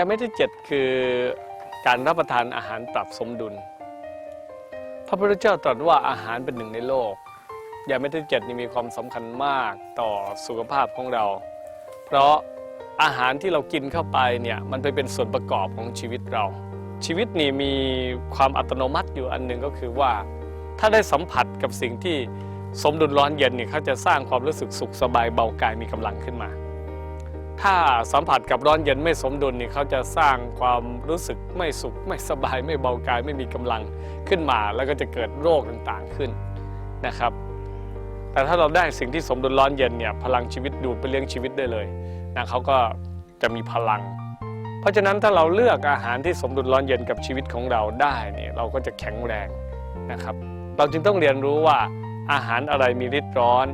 ยาเม็ดที่เจ็ดคือการรับประทานอาหารปรับสมดุล พระพุทธเจ้าตรัสว่าอาหารเป็นหนึ่งในโลกยาเม็ดที่เจ็ดนี่มีความสำคัญมากต่อสุขภาพของเรา เพราะอาหารที่เรากินเข้าไปเนี่ยมันไปเป็นส่วนประกอบของชีวิตเรา ชีวิตนี่มีความอัตโนมัติอยู่อันหนึ่งก็คือว่า ถ้าได้สัมผัสกับสิ่งที่สมดุลร้อนเย็นเนี่ยเขาจะสร้างความรู้สึกสุขสบายเบากายมีกำลังขึ้นมา ถ้าสัมผัสกับร้อนเย็นไม่สมดุลนี่เขาจะสร้างความรู้สึกไม่สุข ไม่สบายไม่เบากายไม่มีกำลังขึ้นมา แล้วก็จะเกิดโรคต่างๆขึ้นนะครับ แต่ถ้าเราได้สิ่งที่สมดุลร้อนเย็นเนี่ยพลังชีวิตดูดไปเลี้ยงชีวิตได้เลยนะเขาก็จะมีพลัง เพราะฉะนั้นถ้าเราเลือกอาหารที่สมดุลร้อนเย็นกับชีวิตของเราได้เนี่ยเราก็จะแข็งแรงนะครับ เราจึงต้องเรียนรู้ว่าอาหารอะไรมีฤทธิ์ร้อน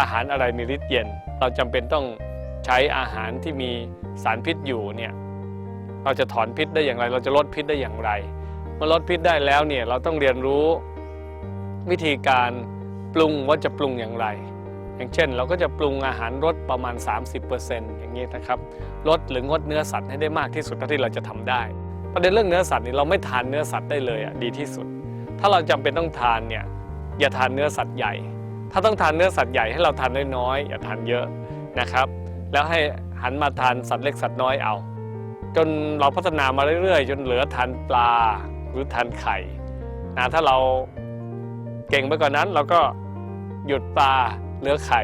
อาหารอะไรมีฤทธิ์เย็น เราจำเป็นต้อง ใช้อาหารที่มีสารพิษอยู่เนี่ยเราจะถอนพิษได้อย่างไร เราจะลดพิษได้อย่างไร เมื่อลดพิษได้แล้วเนี่ยเราต้องเรียนรู้วิธีการปรุงว่าจะปรุงอย่างไร อย่างเช่น เราก็จะปรุงอาหารรสประมาณ 30%อย่างนี้นะครับลดหรืองดเนื้อสัตว์ให้ได้มากที่สุดเท่าที่เราจะทำได้ ประเด็นเรื่องเนื้อสัตว์นี่เราไม่ทานเนื้อสัตว์ได้เลยอะดีที่สุด ถ้าเราจำเป็นต้องทานเนี่ยอย่าทานเนื้อสัตว์ใหญ่ ถ้าต้องทานเนื้อสัตว์ใหญ่ให้เราทานน้อยๆอย่าทานเยอะนะครับ แล้วให้หันมาทานสัตว์เล็กสัตว์น้อยเอา จนเราพัฒนามาเรื่อยๆ จนเหลือทานปลาหรือทานไข่นะถ้าเราเก่งไปกว่านนั้นเราก็หยุดปลาเหลือไข่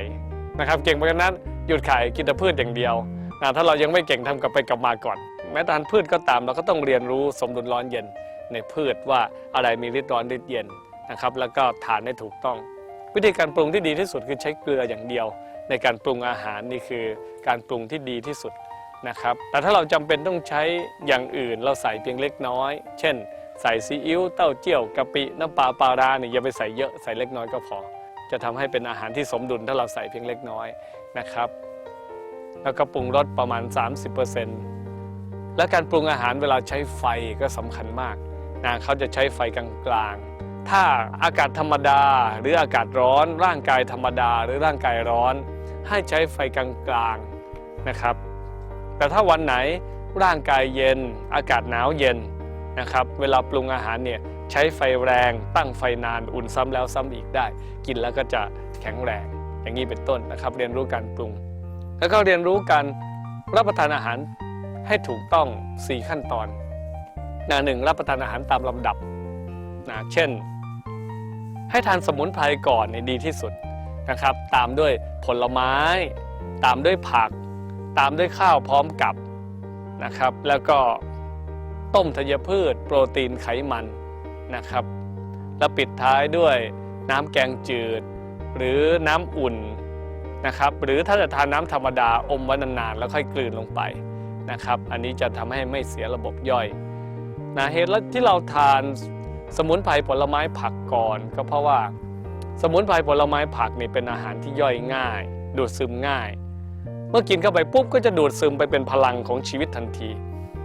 นะครับ เก่งไปกว่านั้นหยุดไข่กินแต่พืชอย่างเดียวนะถ้าเรายังไม่เก่งทำกลับไปกลับมาก่อน แม้ทานพืชก็ตามเราก็ต้องเรียนรู้สมดุลร้อนเย็นในพืชว่าอะไรมีฤทธิ์ร้อนฤทธิ์เย็นนะครับ แล้วก็ทานได้ถูกต้อง วิธีการปรุงที่ดีที่สุดคือใช้เกลืออย่างเดียว ในการปรุงอาหารนี่คือการปรุงที่ดีที่สุดนะครับ แต่ถ้าเราจำเป็นต้องใช้อย่างอื่น เราใส่เพียงเล็กน้อย เช่น ใส่ซีอิ๊วเต้าเจี้ยวกะปิน้ำปลาปลาราเนี่ยอย่าไปใส่เยอะใส่เล็กน้อยก็พอ จะทำให้เป็นอาหารที่สมดุลถ้าเราใส่เพียงเล็กน้อยนะครับ แล้วก็ปรุงรสประมาณ 30%และการปรุงอาหารเวลาใช้ไฟก็สำคัญมากนะเขาจะใช้ไฟกลางๆ ถ้าอากาศธรรมดา หรืออากาศร้อน ร่างกายธรรมดา หรือร่างกายร้อน ให้ใช้ไฟกลางๆนะครับ แต่ถ้าวันไหนร่างกายเย็นอากาศหนาวเย็นนะครับ เวลาปรุงอาหารเนี่ยใช้ไฟแรงตั้งไฟนานอุ่นซ้ำแล้วซ้ำอีกได้ กินแล้วก็จะแข็งแรง อย่างนี้เป็นต้นนะครับ เรียนรู้การปรุง แล้วก็เรียนรู้การรับประทานอาหารให้ถูกต้อง 4 ขั้นตอนนะหนึ่งรับประทานอาหารตามลำดับนะเช่น ให้ทานสมุนไพรก่อนในดีที่สุด นะครับ ตามด้วยผลไม้ ตามด้วยผัก ตามด้วยข้าวพร้อมกับนะครับ แล้วก็ต้มธัญพืช โปรตีนไขมันนะครับ แล้วปิดท้ายด้วยน้ำแกงจืด หรือน้ำอุ่นนะครับ หรือถ้าจะทานน้ำธรรมดาอมไว้นานๆแล้วค่อยกลืนลงไปนะครับ อันนี้จะทำให้ไม่เสียระบบย่อยนะเหตุที่เราทานสมุนไพรผลไม้ผักก่อนก็เพราะว่า สมุนไพรผลไม้ผักนี่เป็นอาหารที่ย่อยง่าย ดูดซึมง่าย เมื่อกินเข้าไปปุ๊บก็จะดูดซึมไปเป็นพลังของชีวิตทันที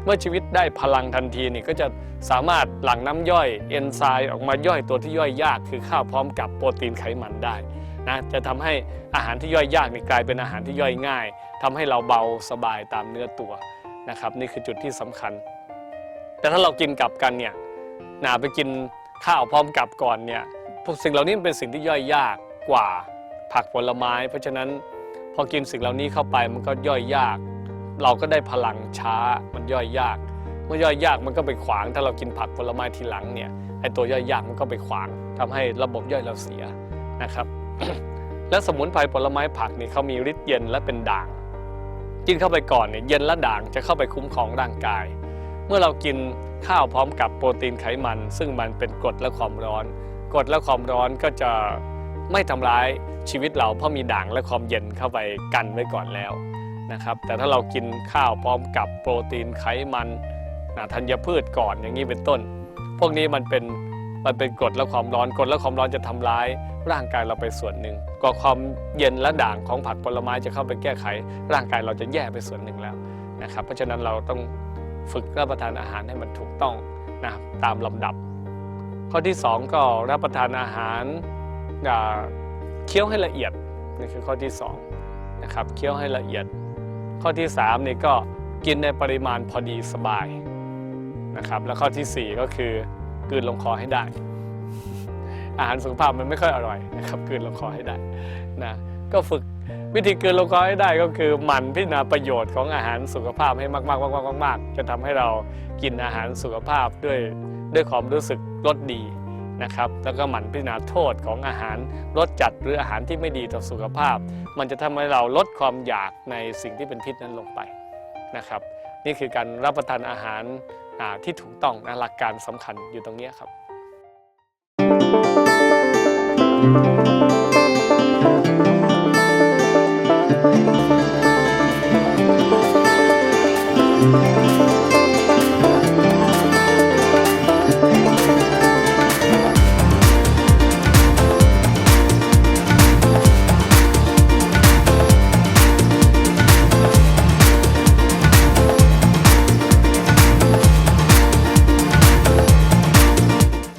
เมื่อชีวิตได้พลังทันทีนี่ก็จะสามารถหลั่งน้ำย่อยเอนไซม์ออกมาย่อยตัวที่ย่อยยากคือข้าวพร้อมกับโปรตีนไขมันได้นะจะทำให้อาหารที่ย่อยยากนี่กลายเป็นอาหารที่ย่อยง่ายทำให้เราเบาสบายตามเนื้อตัวนะครับนี่คือจุดที่สำคัญ แต่ถ้าเรากินกลับกันเนี่ยนาไปกินข้าวพร้อมกับก่อนเนี่ย สิ่งเหล่านี้มันเป็นสิ่งที่ย่อยยากกว่าผักผลไม้ เพราะฉะนั้นพอกินสิ่งเหล่านี้เข้าไปมันก็ย่อยยาก เราก็ได้พลังช้ามันย่อยยาก เมื่อย่อยยากมันก็ไปขวาง ถ้าเรากินผักผลไม้ทีหลังเนี่ยไอตัวย่อยยากมันก็ไปขวางทำให้ระบบย่อยเราเสียนะครับ และสมุนไพรผลไม้ผักนี่เขามีฤทธิ์เย็นและเป็นด่าง กินเข้าไปก่อนเนี่ยเย็นและด่างจะเข้าไปคุ้มครองร่างกาย เมื่อเรากินข้าวพร้อมกับโปรตีนไขมัน ซึ่งมันเป็นกรดและความร้อน กดและความร้อนก็จะไม่ทำร้ายชีวิตเราเพราะมีด่างและความเย็นเข้าไปกันไว้ก่อนแล้วนะครับ แต่ถ้าเรากินข้าวพร้อมกับโปรตีนไขมันนะธัญพืชก่อนอย่างนี้เป็นต้น พวกนี้มันเป็นมันเป็นกรดและความร้อนกรดและความร้อนจะทำร้ายร่างกายเราไปส่วนหนึ่งก็ความเย็นและด่างของผักผลไม้จะเข้าไปแก้ไข ร่างกายเราจะแย่ไปส่วนหนึ่งแล้วนะครับ เพราะฉะนั้นเราต้องฝึกรับประทานอาหารให้มันถูกต้องนะตามลำดับ ข้อที่ 2 ก็รับประทานอาหารเคี้ยวให้ละเอียดนี่คือข้อที่2นะครับเคี้ยวให้ละเอียด ข้อที่3นี่ก็กินในปริมาณพอดีสบายนะครับแล้วข้อทีสี่4 ก็คือกืนลงคอให้ได้ อาหารสุขภาพมันไม่ค่อยอร่อยนะครับกืนลงคอให้ได้นะ ก็ฝึกวิธีเกลืนลงคอให้ได้ก็คือหมั่นพิจารณาประโยชน์ของอาหารสุขภาพให้มากๆมากๆมากๆจะทำให้เรากินอาหารสุขภาพด้วยด้วยความรู้สึกรสดีนะครับแล้วก็หมั่นพิจารณาโทษของอาหารรสจัดหรืออาหารที่ไม่ดีต่อสุขภาพ มันจะทำให้เราลดความอยากในสิ่งที่เป็นพิษนั้นลงไปนะครับ นี่คือการรับประทานอาหารที่ถูกต้องนะหลักการสำคัญอยู่ตรงนี้ครับ Thank